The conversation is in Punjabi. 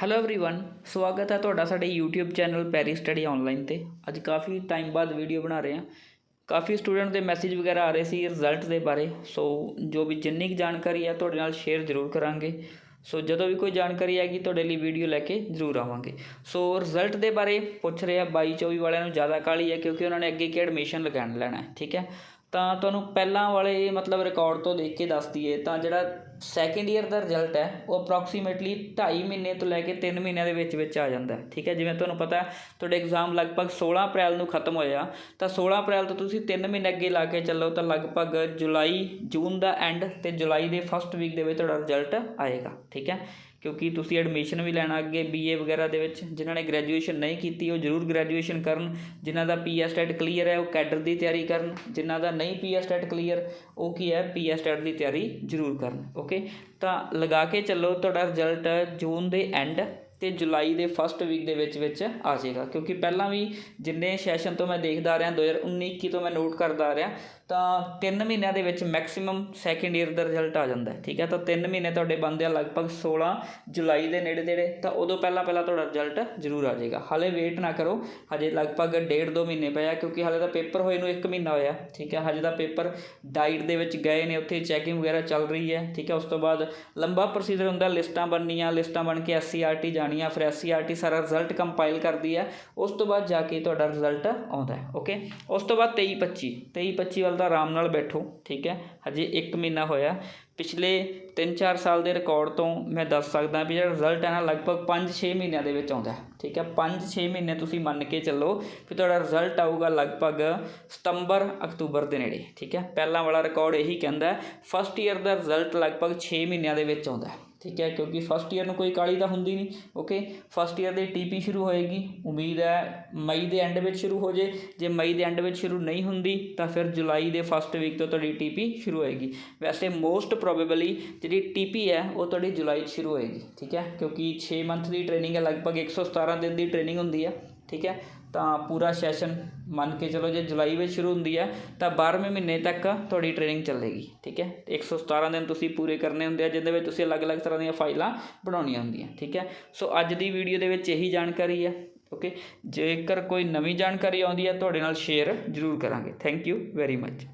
ਹੈਲੋ एवरीवन ਸਵਾਗਤ ਹੈ ਤੁਹਾਡਾ ਸਾਡੇ YouTube channel Perry study online ਤੇ ਅੱਜ ਕਾਫੀ ਟਾਈਮ ਬਾਅਦ ਵੀਡੀਓ ਬਣਾ ਰਹੇ ਹਾਂ ਕਾਫੀ ਸਟੂਡੈਂਟ ਦੇ ਮੈਸੇਜ ਵਗੈਰਾ ਆ ਰਹੇ ਸੀ ਰਿਜ਼ਲਟ ਦੇ ਬਾਰੇ ਸੋ ਜੋ ਵੀ ਜਿੰਨੀ ਕੁ ਜਾਣਕਾਰੀ ਹੈ ਤੁਹਾਡੇ ਨਾਲ ਸ਼ੇਅਰ ਜ਼ਰੂਰ ਕਰਾਂਗੇ ਸੋ ਜਦੋਂ ਵੀ ਕੋਈ ਜਾਣਕਾਰੀ ਆਏਗੀ ਤੁਹਾਡੇ ਲਈ ਵੀਡੀਓ ਲੈ ਕੇ ਜ਼ਰੂਰ ਆਵਾਂਗੇ ਸੋ ਰਿਜ਼ਲਟ ਦੇ ਬਾਰੇ ਪੁੱਛ ਰਹੇ ਆ 22 24 ਵਾਲਿਆਂ ਨੂੰ ਜ਼ਿਆਦਾ ਕਾਹਲੀ ਹੈ ਕਿਉਂਕਿ ਉਹਨਾਂ ਨੇ ਅੱਗੇ ਕੀ ਐਡਮਿਸ਼ਨ ਲਗਾਉਣ ਲੈਣਾ ਹੈ ਠੀਕ ਹੈ ਤਾਂ ਤੁਹਾਨੂੰ ਪਹਿਲਾਂ ਵਾਲੇ ਮਤਲਬ ਰਿਕਾਰਡ ਤੋਂ ਦੇਖ ਕੇ ਦੱਸ ਦਈਏ ਤਾਂ ਜਿਹੜਾ ਸੈਕੰਡ ਈਅਰ ਦਾ ਰਿਜ਼ਲਟ ਹੈ, ਉਹ ਅਪਰੋਕਸੀਮੇਟਲੀ 2.5 ਮਹੀਨੇ ਤੋਂ ਲੈ ਕੇ 3 ਮਹੀਨਿਆਂ ਦੇ ਵਿੱਚ ਵਿੱਚ ਆ ਜਾਂਦਾ ਠੀਕ ਹੈ? ਜਿਵੇਂ ਤੁਹਾਨੂੰ ਪਤਾ ਤੁਹਾਡੇ ਐਗਜ਼ਾਮ ਲਗਭਗ 16 ਅਪ੍ਰੈਲ ਨੂੰ ਖਤਮ ਹੋਇਆ ਤਾਂ 16 ਅਪ੍ਰੈਲ ਤੋਂ ਤੁਸੀਂ 3 ਮਹੀਨੇ ਅੱਗੇ ਲਾ ਕੇ ਚੱਲੋ, ਤਾਂ ਲਗਭਗ ਜੁਲਾਈ, ਜੂਨ ਦਾ ਐਂਡ ਤੇ ਜੁਲਾਈ ਦੇ ਫਸਟ ਵੀਕ ਦੇ ਵਿੱਚ ਤੁਹਾਡਾ ਰਿਜ਼ਲਟ ਆਏਗਾ, ਠੀਕ ਹੈ? ਕਿਉਂਕਿ ਤੁਸੀਂ ਐਡਮਿਸ਼ਨ ਵੀ ਲੈਣਾ ਅੱਗੇ ਬੀਏ ਵਗੈਰਾ ਦੇ ਵਿੱਚ, ਜਿਨ੍ਹਾਂ ਨੇ ਗ੍ਰੈਜੂਏਸ਼ਨ ਨਹੀਂ ਕੀਤੀ, ਉਹ ਜ਼ਰੂਰ ਗ੍ਰੈਜੂਏਸ਼ਨ ਕਰਨ। ਜਿਨ੍ਹਾਂ ਦਾ ਪੀਐਸ ਟੈਟ ਕਲੀਅਰ ਹੈ, ਉਹ ਕੈਡਰ ਦੀ ਤਿਆਰੀ ਕਰਨ। ਜਿਨ੍ਹਾਂ ਦਾ ਨਹੀਂ ਪੀਐਸ ਟੈਟ ਕਲੀਅਰ ਉਹ ਕੀ ਹੈ? ਪੀਐਸ ਟੈਟ ਦੀ ਤਿਆਰੀ ਜ਼ਰੂਰ ਕਰਨ ਓਕੇ ਤਾਂ ਲਗਾ ਕੇ ਚੱਲੋ, ਤੁਹਾਡਾ ਰਿਜ਼ਲਟ ਜੂਨ ਦੇ ਐਂਡ ਤੇ ਜੁਲਾਈ ਦੇ ਫਸਟ ਵੀਕ ਦੇ ਵਿੱਚ ਵਿੱਚ ਆ ਜਾਏਗਾ। ਕਿਉਂਕਿ ਪਹਿਲਾਂ ਵੀ ਜਿੰਨੇ ਸੈਸ਼ਨ ਤੋਂ ਮੈਂ ਦੇਖਦਾ ਆ ਰਿਹਾ 2019 21 ਤੋਂ ਮੈਂ ਨੋਟ ਕਰਦਾ ਆ ਰਿਹਾ, ਤਾਂ 3 ਮਹੀਨਿਆਂ ਦੇ ਵਿੱਚ ਮੈਕਸਿਮਮ ਸੈਕੰਡ ਈਅਰ ਦਾ ਰਿਜ਼ਲਟ ਆ ਜਾਂਦਾ ਠੀਕ ਹੈ? ਤਾਂ 3 ਮਹੀਨੇ ਤੁਹਾਡੇ ਬੰਦੇ ਆ ਲਗਭਗ 16 ਜੁਲਾਈ ਦੇ ਨੇੜੇ ਤੇੜੇ, ਤਾਂ ਉਦੋਂ ਪਹਿਲਾਂ ਪਹਿਲਾਂ ਤੁਹਾਡਾ ਰਿਜ਼ਲਟ ਜ਼ਰੂਰ ਆ ਜਾਏਗਾ। ਹਾਲੇ ਵੇਟ ਨਾ ਕਰੋ, ਹਜੇ ਲਗਭਗ ਡੇਢ ਦੋ ਮਹੀਨੇ ਪਏ ਆ, ਕਿਉਂਕਿ ਹਾਲੇ ਤਾਂ ਪੇਪਰ ਹੋਏ ਨੂੰ 1 ਮਹੀਨਾ ਹੋਇਆ, ਠੀਕ ਹੈ? ਹਜੇ ਦਾ ਪੇਪਰ ਡਾਈਟ ਦੇ ਵਿੱਚ ਗਏ ਨੇ, ਉੱਥੇ ਚੈਕਿੰਗ ਵਗੈਰਾ ਚੱਲ ਰਹੀ ਹੈ, ਠੀਕ ਹੈ? ਉਸ ਤੋਂ ਬਾਅਦ ਲੰਬਾ ਪ੍ਰੋਸੀਜਰ ਹੁੰਦਾ, ਲਿਸਟਾਂ ਬਣਨੀਆਂ, ਲਿਸਟਾਂ ਬਣ ਕੇ ਐਸਸੀਆਰਟੀ ਜਾਣੀਆਂ ਫਿਰ ਐਸਸੀਆਰਟੀ ਸਾਰਾ ਰਿਜ਼ਲਟ ਕੰਪਾਈਲ ਕਰਦੀ ਹੈ ਉਸ ਤੋਂ ਬਾਅਦ ਜਾ ਕੇ ਤੁਹਾਡਾ ਰਿਜ਼ਲਟ ਆਉਂਦਾ ਹੈ ਓਕੇ ਉਸ ਤੋਂ ਬਾਅਦ 23 25 23 25 ਵੱਲ ਤਾਂ ਆਰਾਮ ਨਾਲ ਬੈਠੋ, ਠੀਕ ਹੈ? ਹਜੇ 1 ਮਹੀਨਾ ਹੋਇਆ। ਪਿਛਲੇ 3-4 ਸਾਲ ਦੇ ਰਿਕਾਰਡ ਤੋਂ ਮੈਂ ਦੱਸ ਸਕਦਾ ਵੀ ਜਿਹੜਾ ਰਿਜ਼ਲਟ ਹੈ ਨਾ, ਲਗਭਗ 5-6 ਮਹੀਨਿਆਂ ਦੇ ਵਿੱਚ ਆਉਂਦਾ ਠੀਕ ਹੈ? 5-6 ਮਹੀਨੇ ਤੁਸੀਂ ਮੰਨ ਕੇ ਚੱਲੋ ਵੀ ਤੁਹਾਡਾ ਰਿਜ਼ਲਟ ਆਊਗਾ ਲਗਭਗ ਸਤੰਬਰ ਅਕਤੂਬਰ ਦੇ ਨੇੜੇ, ਠੀਕ ਹੈ? ਪਹਿਲਾਂ ਵਾਲਾ ਰਿਕਾਰਡ ਇਹੀ ਕਹਿੰਦਾ ਫਸਟ ਈਅਰ ਦਾ ਰਿਜ਼ਲਟ ਲਗਭਗ 6 ਮਹੀਨਿਆਂ ਦੇ ਵਿੱਚ ਆਉਂਦਾ ਠੀਕ ਹੈ, ਕਿਉਂਕਿ ਫਸਟ ਈਅਰ ਨੂੰ ਕੋਈ ਕਾਲੀ ਤਾਂ ਹੁੰਦੀ ਨਹੀਂ। ਓਕੇ ਫਸਟ ਈਅਰ ਦੀ ਟੀਪੀ ਸ਼ੁਰੂ ਹੋਏਗੀ। ਉਮੀਦ ਹੈ ਮਈ ਦੇ ਐਂਡ ਵਿੱਚ ਸ਼ੁਰੂ ਹੋ ਜੇ। ਜੇ ਮਈ ਦੇ ਐਂਡ ਵਿੱਚ ਸ਼ੁਰੂ ਨਹੀਂ ਹੁੰਦੀ, ਤਾਂ ਫਿਰ ਜੁਲਾਈ ਦੇ ਫਸਟ ਵੀਕ ਤੋਂ ਤੁਹਾਡੀ ਟੀਪੀ ਸ਼ੁਰੂ ਹੋਏਗੀ। ਵੈਸੇ ਮੋਸਟ ਪ੍ਰੋਬੇਬਲੀ ਜਿਹੜੀ ਟੀਪੀ ਹੈ, ਉਹ ਤੁਹਾਡੀ ਜੁਲਾਈ 'ਚ ਸ਼ੁਰੂ ਹੋਏਗੀ। ਠੀਕ ਹੈ, ਕਿਉਂਕਿ 6 ਮੰਥ ਦੀ ਟ੍ਰੇਨਿੰਗ ਹੈ, ਲਗਭਗ 117 ਦਿਨ ਦੀ ਟ੍ਰੇਨਿੰਗ ਹੁੰਦੀ ਹੈ। ਠੀਕ ਹੈ? ਤਾਂ ਪੂਰਾ ਸੈਸ਼ਨ ਮੰਨ ਕੇ ਚਲੋ, ਜੇ ਜੁਲਾਈ ਵਿੱਚ ਸ਼ੁਰੂ ਹੁੰਦੀ ਹੈ, ਤਾਂ 12ਵੇਂ ਮਹੀਨੇ ਤੱਕ ਤੁਹਾਡੀ ਟ੍ਰੇਨਿੰਗ ਚੱਲੇਗੀ, ਠੀਕ ਹੈ? 117 ਦਿਨ ਤੁਸੀਂ ਪੂਰੇ ਕਰਨੇ ਹੁੰਦੇ ਆ, ਜਿਹਦੇ ਵਿੱਚ ਤੁਸੀਂ ਅਲੱਗ-ਅਲੱਗ ਤਰ੍ਹਾਂ ਦੀਆਂ ਫਾਈਲਾਂ ਬਣਾਉਣੀਆਂ ਹੁੰਦੀਆਂ, ਠੀਕ ਹੈ? ਸੋ ਅੱਜ ਦੀ ਵੀਡੀਓ ਦੇ ਵਿੱਚ ਇਹੀ ਜਾਣਕਾਰੀ ਹੈ ਓਕੇ ਜੇਕਰ ਕੋਈ ਨਵੀਂ ਜਾਣਕਾਰੀ ਆਉਂਦੀ ਹੈ, ਤੁਹਾਡੇ ਨਾਲ ਸ਼ੇਅਰ ਜ਼ਰੂਰ ਕਰਾਂਗੇ ਥੈਂਕ ਯੂ ਵੈਰੀ ਮੱਚ